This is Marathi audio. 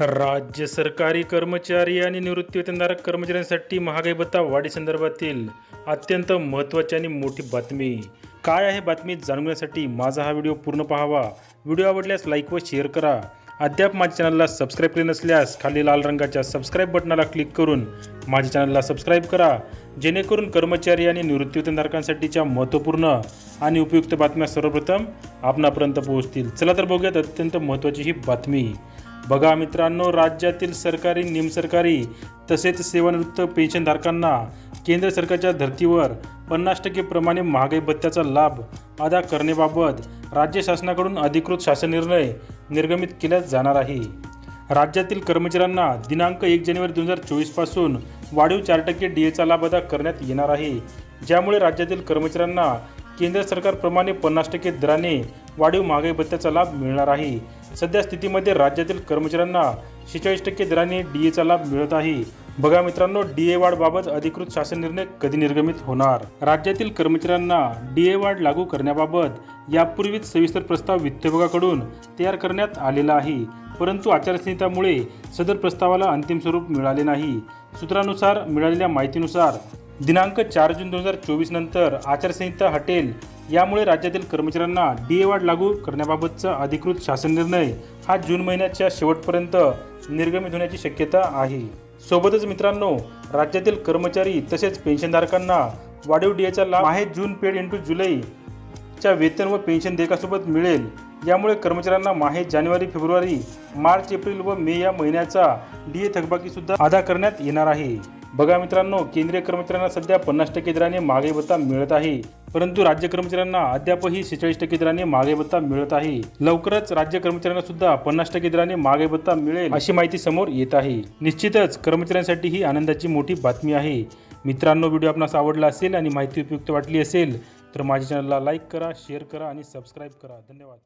राज्य सरकारी कर्मचारी आणि निवृत्तीवेतनधारक कर्मचाऱ्यांसाठी महागाई भत्ता वाढीसंदर्भातील अत्यंत महत्त्वाची आणि मोठी बातमी. काय आहे बातमी जाणून घेण्यासाठी माझा हा व्हिडिओ पूर्ण पाहावा. व्हिडिओ आवडल्यास लाईक व शेअर करा. अद्याप माझ्या चॅनलला सबस्क्राईब केले नसल्यास खाली लाल रंगाच्या सबस्क्राईब बटनाला क्लिक करून माझ्या चॅनलला सबस्क्राईब करा. जेणेकरून कर्मचारी आणि निवृत्तीवेतनधारकांसाठीच्या महत्त्वपूर्ण आणि उपयुक्त बातम्या सर्वप्रथम आपणापर्यंत पोहोचतील. चला तर बघूयात अत्यंत महत्त्वाची ही बातमी. बघा मित्रांनो राज्यातील सरकारी निमसरकारी तसेच सेवानिवृत्त पेन्शनधारकांना केंद्र सरकारच्या धर्तीवर पन्नास टक्के प्रमाणे महागाई भत्त्याचा लाभ अदा करण्याबाबत राज्य शासनाकडून अधिकृत शासन निर्णय निर्गमित केला जाणार आहे. राज्यातील कर्मचाऱ्यांना दिनांक एक जानेवारी दोन हजार चोवीसपासून वाढीव चार टक्के डी एचा लाभ अदा करण्यात येणार आहे. ज्यामुळे राज्यातील कर्मचाऱ्यांना केंद्र सरकारप्रमाणे पन्नास टक्के दराने वाढीव महागाई भत्त्याचा लाभ मिळणार आहे. सध्या स्थितीमध्ये राज्यातील कर्मचाऱ्यांना शेहेचाळीस टक्के दराने डी एचा लाभ मिळत आहे. बघा मित्रांनो डी ए वाढबाबत अधिकृत शासन निर्णय कधी निर्गमित होणार? राज्यातील कर्मचाऱ्यांना डी ए वाढ लागू करण्याबाबत यापूर्वीच सविस्तर प्रस्ताव वित्त विभागाकडून तयार करण्यात आलेला आहे. परंतु आचारसंहितामुळे सदर प्रस्तावाला अंतिम स्वरूप मिळाले नाही. सूत्रानुसार मिळालेल्या माहितीनुसार दिनांक चार जून दोन हजार चोवीस नंतर आचारसंहिता हटेल यामुळे राज्यातील कर्मचाऱ्यांना डी ए वाढ लागू करण्याबाबतचा अधिकृत शासन निर्णय हा जून महिन्याच्या शेवटपर्यंत निर्गमित होण्याची शक्यता आहे. सोबतच मित्रांनो राज्यातील कर्मचारी तसेच पेन्शनधारकांना वाढीव डी एचा लाभ आहे जून पेड इंटू जुलै च्या वेतन व पेन्शन देयकासोबत मिळेल. यामुळे कर्मचाऱ्यांना माहे जानेवारी फेब्रुवारी मार्च एप्रिल व मे या महिन्याचा डी ए थकबाकी सुद्धा अदा करण्यात येणार आहे. बघा मित्रांनो केंद्रीय कर्मचाऱ्यांना सध्या पन्नास टक्के दराने मागे भत्ता मिळत आहे. परंतु राज्य कर्मचाऱ्यांना अद्यापही सेहेचाळीस टक्के दराने मागे भत्ता मिळत आहे. लवकरच राज्य कर्मचाऱ्यांना सुद्धा पन्नास टक्के दराने मागे भत्ता मिळेल अशी माहिती समोर येत आहे. निश्चितच कर्मचाऱ्यांसाठी ही आनंदाची मोठी बातमी आहे. मित्रांनो व्हिडिओ आपणास आवडला असेल आणि माहिती उपयुक्त वाटली असेल तर माझ्या चॅनलला लाईक करा शेअर करा आणि सबस्क्राईब करा. धन्यवाद.